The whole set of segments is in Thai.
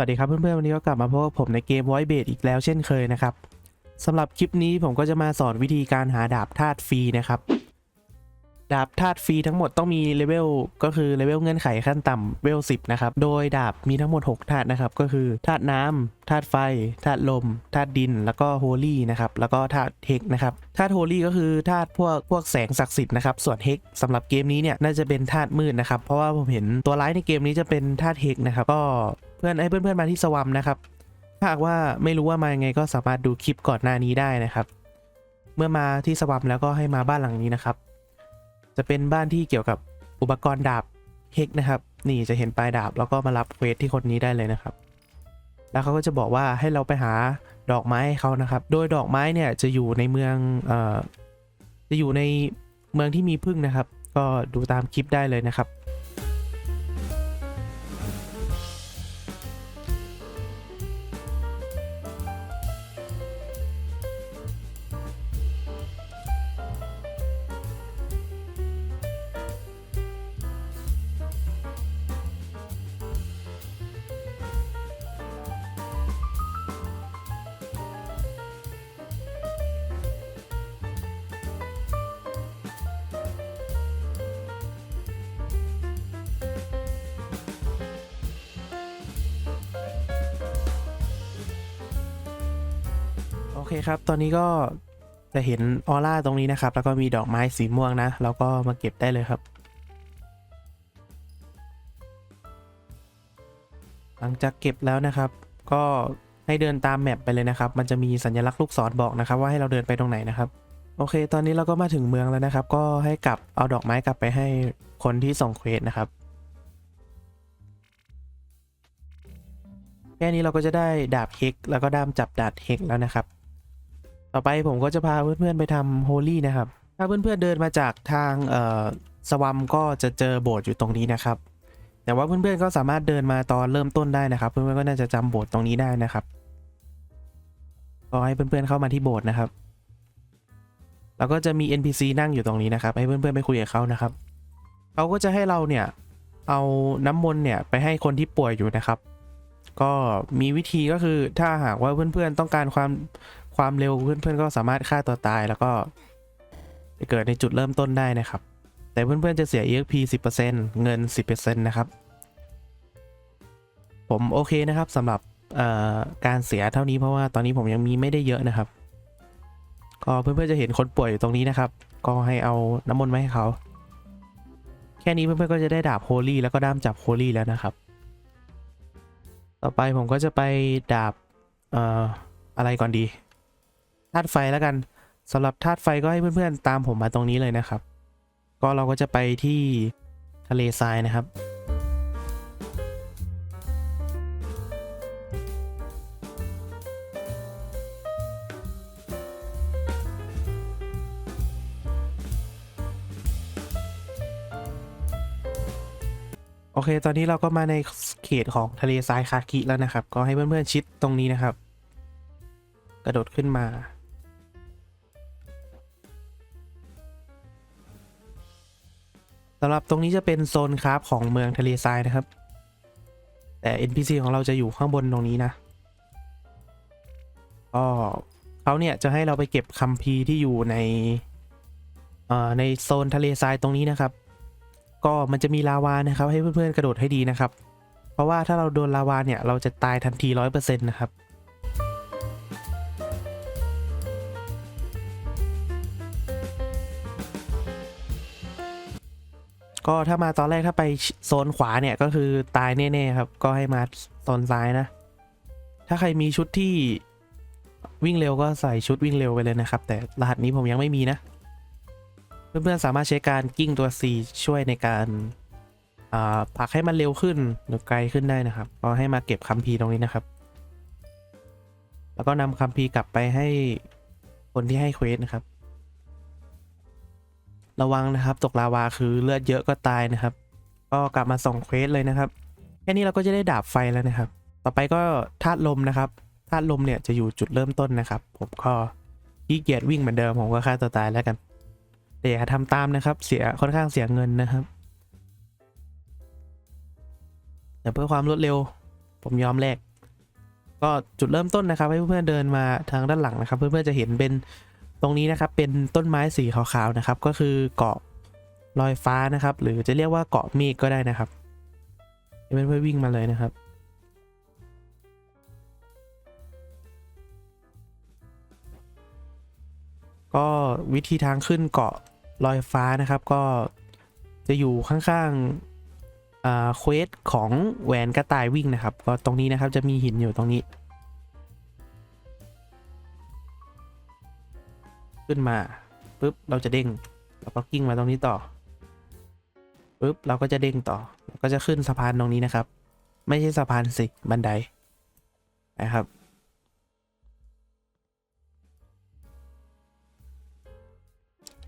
วัสดีครับเพื่อนๆวันนี้ก็กลับมาพบกับผมในเกม Void Base อีกแล้วเช่นเคยนะครับสำหรับคลิปนี้ผมก็จะมาสอนวิธีการหาดาบธาตุฟรีนะครับ ดาบธาตุฟรีทั้งหมดต้องมีเลเวลก็คือเลเวลเงื่อนไขขั้นต่ำเวล10 นะครับ โดยดาบมีทั้งหมด 6 ธาตุนะครับ ก็คือธาตุน้ำธาตุไฟธาตุลมธาตุดิน แล้วก็โฮลี่นะครับแล้วก็ธาตุเฮกนะครับธาตุโฮลี่ก็คือธาตุพวกพวกแสงศักดิ์สิทธิ์นะครับส่วนเฮกสำหรับเกมนี้เนี่ยน่าจะเป็นธาตุมืดนะครับเพราะว่าผมเห็นตัวร้ายในเกมนี้จะเป็นธาตุเฮกนะครับก็ เพื่อนให้เพื่อนๆมาที่สวัมนะครับถ้าหากว่าไม่รู้ว่ามายังไงก็สามารถดูคลิปก่อนหน้านี้ได้นะครับ เมื่อมาที่สวัมแล้วก็ให้มาบ้านหลังนี้นะครับ จะเป็นบ้านที่เกี่ยวกับอุปกรณ์ดาบเฮกนะครับ นี่จะเห็นปลายดาบแล้วก็มารับเควสที่คนนี้ได้เลยนะครับ แล้วเขาก็จะบอกว่าให้เราไปหาดอกไม้ให้เขานะครับ โดยดอกไม้เนี่ยจะอยู่ในเมืองเอ่อจะอยู่ในเมืองที่มีพึ่งนะครับ ก็ดูตามคลิปได้เลยนะครับ เคครับ ตอนนี้ก็จะเห็นออร่าตรงนี้นะครับ แล้วก็มีดอกไม้สีม่วงนะ แล้วก็มาเก็บได้เลยครับ หลังจากเก็บแล้วนะครับ ก็ให้เดินตามแมปไปเลยนะครับ มันจะมีสัญลักษณ์ลูกศรบอกนะครับ ว่าให้เราเดินไปตรงไหนนะครับ โอเค ตอนนี้เราก็มาถึงเมืองแล้วนะครับ ก็ให้กลับเอาดอกไม้กลับไปให้คนที่ส่งเควสนะครับ แค่นี้เราก็จะได้ดาบเฮกแล้วก็ด้ามจับดาบเฮกแล้วนะครับ ต่อไปผมก็จะพาเพื่อนๆไปทำโฮลี่นะครับ ถ้าเพื่อนๆเดินมาจากทางเอ่อสวัมก็จะเจอโบสถ์อยู่ตรงนี้นะครับ แต่ว่าเพื่อนๆก็สามารถเดินมาตอนเริ่มต้นได้นะครับ เพื่อนๆก็น่าจะจำโบสถ์ตรงนี้ได้นะครับก็ให้เพื่อนๆเข้ามาที่โบสถ์นะครับ แล้วก็จะมี NPC นั่งอยู่ตรงนี้นะครับ ให้เพื่อนๆไปคุยกับเขานะครับเขาก็จะให้เราเนี่ยเอาน้ำมนต์เนี่ยไปให้คนที่ป่วยอยู่นะครับ ก็มีวิธีก็คือถ้าหากว่าเพื่อนๆต้องการความ ความเร็วเพื่อนๆก็สามารถฆ่าตัวตายแล้วก็ไปเกิดในจุดเริ่มต้นได้นะครับ แต่เพื่อนๆจะเสีย EXP 10%เงิน 10%นะครับ ผมโอเคนะครับสำหรับการเสียเท่านี้เพราะว่าตอนนี้ผมยังมีไม่ได้เยอะนะครับ ก็เพื่อนๆจะเห็นคนป่วยอยู่ตรงนี้นะครับ ก็ให้เอาน้ำมนต์มาให้เขา แค่นี้เพื่อนๆก็จะได้ดาบโฮลี่แล้วก็ด้ามจับโฮลี่แล้วนะครับ ต่อไปผมก็จะไปดาบอออะไรก่อนดี ธาตุไฟแล้วกันสำหรับธาตุไฟก็ให้เพื่อนๆตามผมมาตรงนี้เลยนะครับ ก็เราก็จะไปที่ทะเลทรายนะครับ โอเค ตอนนี้เราก็มาในเขตของทะเลทรายคาคิแล้วนะครับ ก็ให้เพื่อนๆชิดตรงนี้นะครับ กระโดดขึ้นมา สำหรับตรงนี้จะเป็นโซนคราฟของเมืองทะเลทรายนะครับ แต่ NPC ของเราจะอยู่ข้างบนตรงนี้นะก็เขาเนี่ยจะให้เราไปเก็บคัมภีร์ที่อยู่ในเอ่อในโซนทะเลทรายตรงนี้นะครับ ก็มันจะมีลาวานะครับ ให้เพื่อนๆกระโดดให้ดีนะครับ เพราะว่าถ้าเราโดนลาวาเนี่ยเราจะตายทันทีร้อยเปอร์เซ็นต์นะครับ ก็ถ้ามาตอนแรกถ้าไปโซนขวาเนี่ยก็คือตายแน่ๆครับ ก็ให้มาโซนซ้ายนะ ถ้าใครมีชุดที่วิ่งเร็วก็ใส่ชุดวิ่งเร็วไปเลยนะครับ แต่รหัสนี้ผมยังไม่มีนะ เพื่อนๆสามารถใช้การกิ้งตัว C ช่วยในการอ่าผลักให้มันเร็วขึ้นหรือไกลขึ้นได้นะครับ ก็ให้มาเก็บคัมภีร์ตรงนี้นะครับ แล้วก็นำคัมภีร์กลับไปให้คนที่ให้เควสนะครับ ระวังนะครับ ตกลาวาคือเลือดเยอะก็ตายนะครับ ก็กลับมาส่งเควสเลยนะครับ แค่นี้เราก็จะได้ดาบไฟแล้วนะครับ ต่อไปก็ธาตุลมนะครับธาตุลมเนี่ยจะอยู่จุดเริ่มต้นนะครับ ผมก็ขี้เกียจวิ่งเหมือนเดิมผมก็ฆ่าตัวตายแล้วกัน แต่อย่าทำตามนะครับ เสียค่อนข้างเสียเงินนะครับแต่เพื่อความรวดเร็วผมยอมแลกก็จุดเริ่มต้นนะครับ ให้เพื่อนๆเดินมาทางด้านหลังนะครับ เพื่อนๆจะเห็นเป็น ตรงนี้นะครับเป็นต้นไม้สีขาวๆนะครับ ก็คือเกาะลอยฟ้านะครับ หรือจะเรียกว่าเกาะเมฆก็ได้นะครับเพื่อนๆวิ่งมาเลยนะครับก็วิธีทางขึ้นเกาะลอยฟ้านะครับ ก็จะอยู่ข้างๆอ่าเควสของแหวนกระต่ายวิ่งนะครับ ก็ตรงนี้นะครับจะมีหินอยู่ตรงนี้ ขึ้นมาปุ๊บเราจะเด้งแล้วก็กิ้งมาตรงนี้ต่อปุ๊บเราก็จะเด้งต่อแล้วก็จะขึ้นสะพานตรงนี้นะครับ ไม่ใช่สะพานสิบันไดนะครับ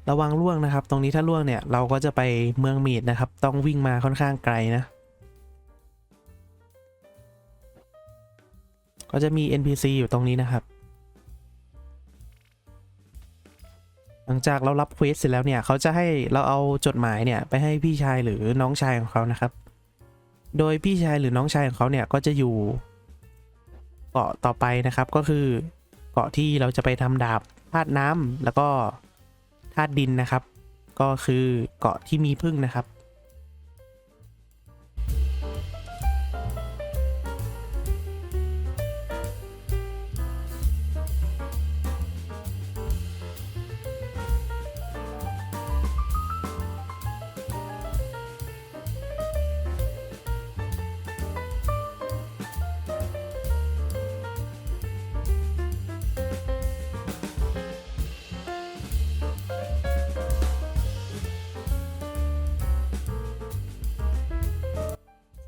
ระวังล่วงนะครับ ตรงนี้ถ้าล่วงเนี่ยเราก็จะไปเมืองมีดนะครับ ต้องวิ่งมาค่อนข้างไกลนะก็จะมี NPC อยู่ตรงนี้นะครับ หลังจากเรารับเควสเสร็จแล้วเนี่ยเขาจะให้เราเอาจดหมายเนี่ยไปให้พี่ชายหรือน้องชายของเขานะครับ โดยพี่ชายหรือน้องชายของเขาเนี่ยก็จะอยู่เกาะต่อไปนะครับก็คือเกาะที่เราจะไปทำดาบธาตุน้ำแล้วก็ธาตุดินนะครับ ก็คือเกาะที่มีพึ่งนะครับ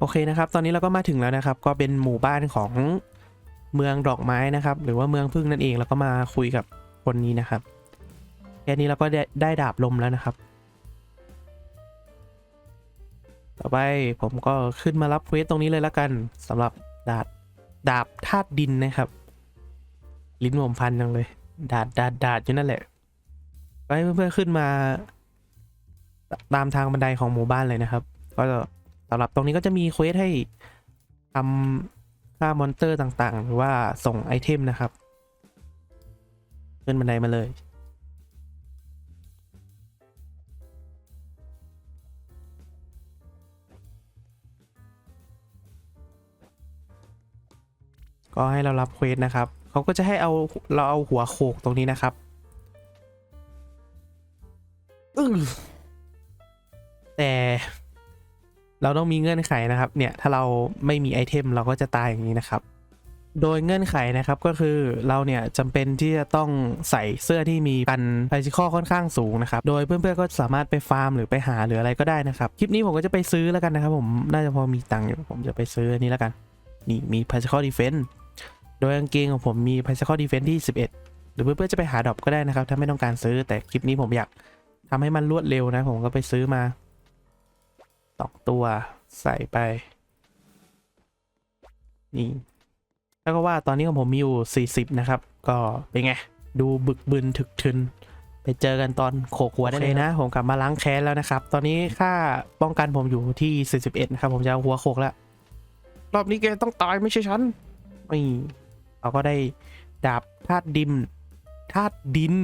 อเคนะครับ ตอนนี้เราก็มาถึงแล้วนะครับ ก็เป็นหมู่บ้านของเมืองดอกไม้นะครับ หรือว่าเมืองพึ่งนั่นเอง แล้วก็มาคุยกับคนนี้นะครับ แค่นี้เราก็ได้ได้ดาบลมแล้วนะครับ ต่อไปผมก็ขึ้นมารับเควสตรงนี้เลยแล้วกันสำหรับดาบดาบธาตุดินนะครับ ลิ้นผมพันจังเลย ดาดดาดดาดอยู่นั่นแหละ ไปเพื่อนๆขึ้นมา ตามทางบันไดของหมู่บ้านเลยนะครับ ก็จะำหรับตรงนี้ก็จะมีเควสให้ทำฆ่ามอนเตอร์ต่างๆ หรือว่าส่งไอเทมนะครับขึ้นบันไดมาเลย ก็ให้เรารับเควสนะครับ เขาก็จะให้เอาเราเอาหัวโขกตรงนี้นะครับอื้อแต่ เราต้องมีเงื่อนไขนะครับ เนี่ย ถ้าเราไม่มีไอเทมเราก็จะตายอย่างนี้นะครับ โดยเงื่อนไขนะครับก็คือเราเนี่ยจำเป็นที่จะต้องใส่เสื้อที่มีกันไฟซิคอค่อนข้างสูงนะครับ โดยเพื่อนๆก็สามารถไปฟาร์มหรือไปหาหรืออะไรก็ได้นะครับ คลิปนี้ผมก็จะไปซื้อแล้วกันนะครับ ผม น่าจะพอมีตังค์อยู่ ผมจะไปซื้ออันนี้แล้วกัน นี่มี Particle Defense โดยกางเกงของผมมี Particle Defense ที่ 11 หรือเพื่อนๆจะไปหาดรอปก็ได้นะครับ ถ้าไม่ต้องการซื้อ แต่คลิปนี้ผมอยากทำให้มันรวดเร็วนะ ผมก็ไปซื้อมา สองตัวใส่ไป นี่แล้วก็ว่าตอนนี้ของผมมีอยู่ 40 นะครับ ก็เป็นไง ดูบึกบึนถึกทึน ไปเจอกันตอนโขกหัวได้เลยนะ ผมกลับมาล้างแค้นแล้วนะครับ ตอนนี้ค่าป้องกันผมอยู่ที่ 41 นะครับ ผมจะเอาหัวโขกแล้ว รอบนี้แกต้องตายไม่ใช่ฉันไม่เราก็ได้ดาบธาตุดินธาตุดิน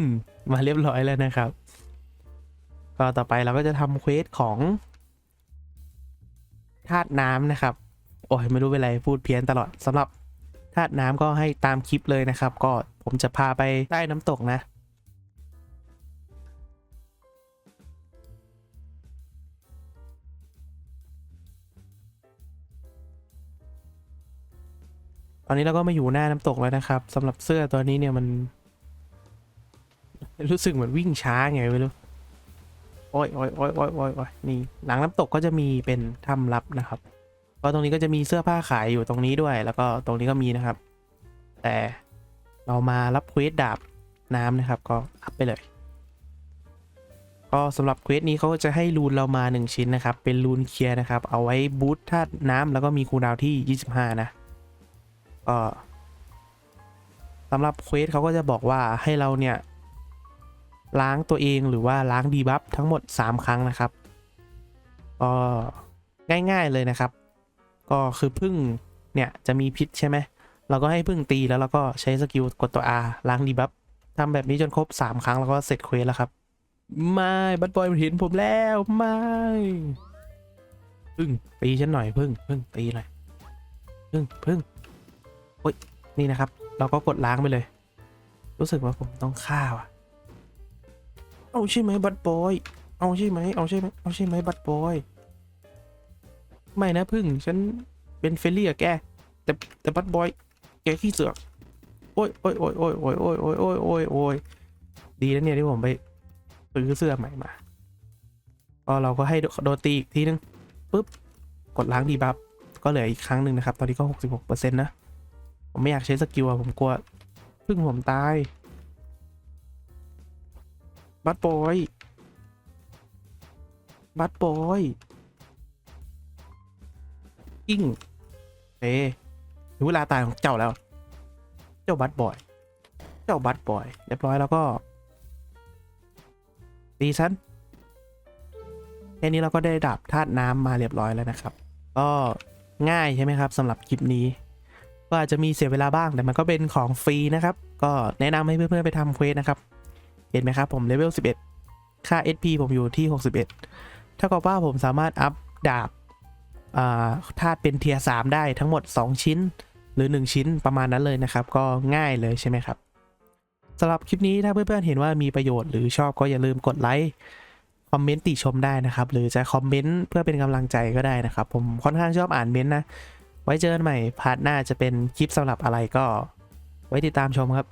มาเรียบร้อยแล้วนะครับ ก็ต่อไปเราก็จะทำเควสของ ธาตุน้ำนะครับ โอ้ยไม่รู้เป็นไรพูดเพี้ยนตลอดสำหรับธาตุน้ำก็ให้ตามคลิปเลยนะครับ ก็ผมจะพาไปใต้น้ำตกนะตอนนี้เราก็มาอยู่หน้าน้ำตกแล้วนะครับสำหรับเสื้อตัวนี้เนี่ยมัน รู้สึกเหมือนวิ่งช้าไงไม่รู้ โอ้ยโอ้ยโอ้ยโอ้ยโอ้ยโอ้ยนี่หลังน้ำตกก็จะมีเป็นถ้ำลับนะครับ ก็ตรงนี้ก็จะมีเสื้อผ้าขายอยู่ตรงนี้ด้วย แล้วก็ตรงนี้ก็มีนะครับ แต่เรามารับเควสดาบน้ำนะครับ ก็อัพไปเลย ก็สำหรับเควสนี้เขาก็จะให้รูนเรามา 1 ชิ้นนะครับ เป็นรูนเคลียร์นะครับ เอาไว้บูทธาตุน้ำแล้วก็มีคูลดาวที่ 25 นะก็สำหรับเควสเขาก็จะบอกว่าให้เราเนี่ย ล้างตัวเองหรือว่าล้างดีบัฟทั้งหมด 3 ครั้งนะครับก็ง่ายๆเลยนะครับ ก็คือพึ่งเนี่ยจะมีพิษใช่ไหมเราก็ให้พึ่งตีแล้วเราก็ใช้สกิลกดตัว R ล้างดีบัฟทำแบบนี้จนครบ 3 ครั้งแล้วก็เสร็จเควสแล้วครับไม่บัตบอยมันเห็นผมแล้วไม่พึ่งตีฉันหน่อยพึ่งพึ่งตีหน่อยพึ่งพึ่งโอ้ยนี่นะครับ เราก็กดล้างไปเลย รู้สึกว่าผมต้องฆ่าว่ะ เอาใช่ไหมบัตบอย เอาใช่ไหมเอาใช่ไหมเอาใช่ไหมบัตบอย ไม่นะพึ่งฉันเป็นเฟรนลี่กับแก แต่แต่บัตบอย แกขี้เสือก โอ้ยโอ้ยโอ้ยโอ้ยโอ้ยโอ้ยโอ้ยโอ้ยโอ้ยโอ้ยดีนะเนี่ยที่ผมไปซื้อเสื้อใหม่มาก็เราก็ให้โดนตีอีกทีนึงปุ๊บ กดล้างดีบัฟ ก็เหลืออีกครั้งหนึ่งนะครับ ตอนนี้ก็66%นะ ผมไม่อยากใช้สกิลอะผมกลัวพึ่งผมตาย บัตบอย บัตบอยกิ้งเอ้ถึงเวลาตายของเจ้าแล้ว เจ้าบัตบอย เจ้าบัตบอย เรียบร้อยแล้วก็ ตีฉันแค่นี้เราก็ได้ดาบธาตุน้ำมาเรียบร้อยแล้วนะครับ ก็ง่ายใช่ไหมครับสำหรับคลิปนี้ ก็อาจจะมีเสียเวลาบ้างแต่มันก็เป็นของฟรีนะครับ ก็แนะนำให้เพื่อนๆไปทำเควสนะครับ เห็นไหมครับผมเลเวล11 ค่า SP ผมอยู่ที่ 61เท่ากับว่าผมสามารถอัพดาบธาตุเป็นเทียร์3ได้ทั้งหมด 2 ชิ้น หรือ 1 ชิ้นประมาณนั้นเลยนะครับ ก็ง่ายเลยใช่ไหมครับสำหรับคลิปนี้ถ้าเพื่อนๆเห็นว่ามีประโยชน์หรือชอบก็อย่าลืมกดไลค์คอมเมนต์ติชมได้นะครับ หรือจะคอมเมนต์เพื่อเป็นกำลังใจก็ได้นะครับ ผมค่อนข้างชอบอ่านเมนต์นะ ไว้เจอกันใหม่พาร์ทหน้าจะเป็นคลิปสำหรับอะไรก็ ไว้ติดตามชมครับ